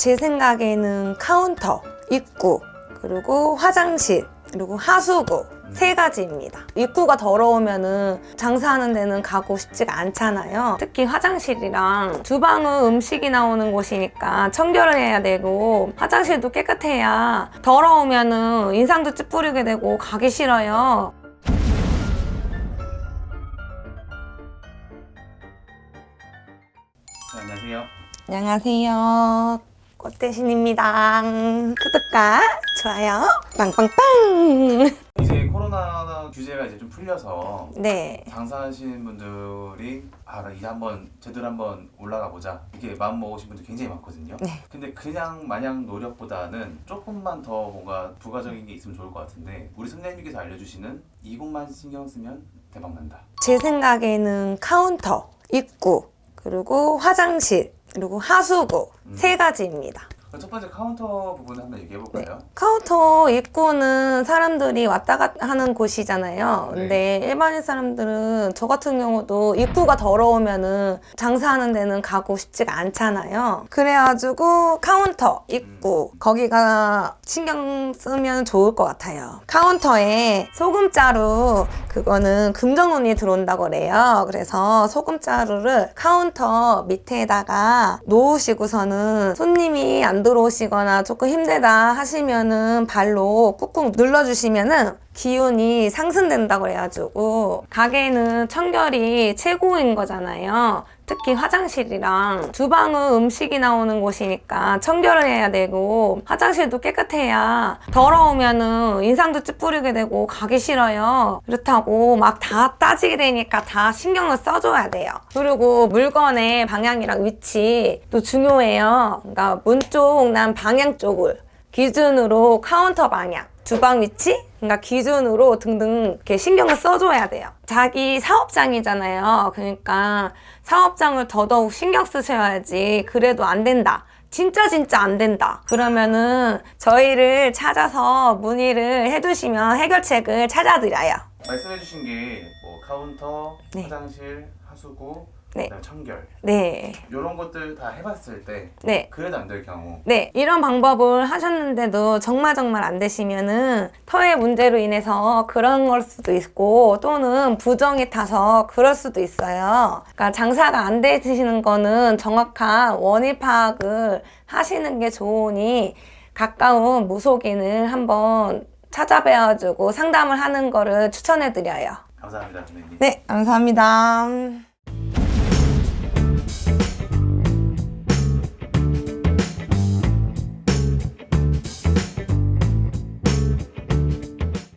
제 생각에는 카운터, 입구, 그리고 화장실, 그리고 하수구 세 가지입니다. 입구가 더러우면은 장사하는 데는 가고 싶지가 않잖아요. 특히 화장실이랑 주방은 음식이 나오는 곳이니까 청결을 해야 되고 화장실도 깨끗해야 더러우면은 인상도 찌푸리게 되고 가기 싫어요. 네, 안녕하세요. 안녕하세요. 꽃대신입니다. 구독과 좋아요, 빵빵빵. 이제 코로나 규제가 이제 좀 풀려서 네. 장사하시는 분들이 아, 나 이제 한번 제대로 한번 올라가 보자 이렇게 마음 먹으신 분들 굉장히 많거든요. 네. 근데 그냥 마냥 노력보다는 조금만 더 뭔가 부가적인 게 있으면 좋을 것 같은데 우리 선생님께서 알려주시는 이것만 신경 쓰면 대박 난다. 제 생각에는 카운터, 입구, 그리고 화장실, 그리고 하수구 음. 세 가지입니다. 첫 번째 카운터 부분을 한번 얘기해 볼까요? 카운터 입구는 사람들이 왔다 갔다 하는 곳이잖아요. 네. 근데 일반인 사람들은 저 같은 경우도 입구가 더러우면은 장사하는 데는 가고 싶지가 않잖아요. 그래가지고 카운터 입구 거기가 신경 쓰면 좋을 것 같아요. 카운터에 소금자루 그거는 금전운이 들어온다고 그래요. 그래서 소금자루를 카운터 밑에다가 놓으시고서는 손님이 안 들어오시거나 조금 힘들다 하시면은 발로 꾹꾹 눌러주시면은 기운이 상승된다고 그래가지고 가게는 청결이 최고인 거잖아요. 특히 화장실이랑 주방은 음식이 나오는 곳이니까 청결을 해야 되고 화장실도 깨끗해야 더러우면은 인상도 찌푸리게 되고 가기 싫어요. 그렇다고 막 다 따지게 되니까 다 신경을 써줘야 돼요. 그리고 물건의 방향이랑 위치 또 중요해요. 그러니까 문 쪽, 난 방향 쪽을 기준으로 카운터 방향, 주방 위치, 그러니까 기준으로 등등 이렇게 신경을 써줘야 돼요. 자기 사업장이잖아요. 그러니까 사업장을 더더욱 신경 쓰셔야지. 그래도 안 된다. 진짜 진짜 안 된다. 그러면은 저희를 찾아서 문의를 해두시면 해결책을 찾아드려요. 말씀해주신 게 뭐 카운터, 네. 화장실, 하수구, 네. 그다음 청결 네. 이런 것들 다 해봤을 때 네. 그래도 안 될 경우 네, 이런 방법을 하셨는데도 정말 정말 안 되시면은 터의 문제로 인해서 그런 걸 수도 있고 또는 부정이 타서 그럴 수도 있어요. 그러니까 장사가 안 되시는 거는 정확한 원인 파악을 하시는 게 좋으니 가까운 무속인을 한번 찾아뵈가지고 상담을 하는 거를 추천해 드려요. 감사합니다 선생님. 네, 감사합니다.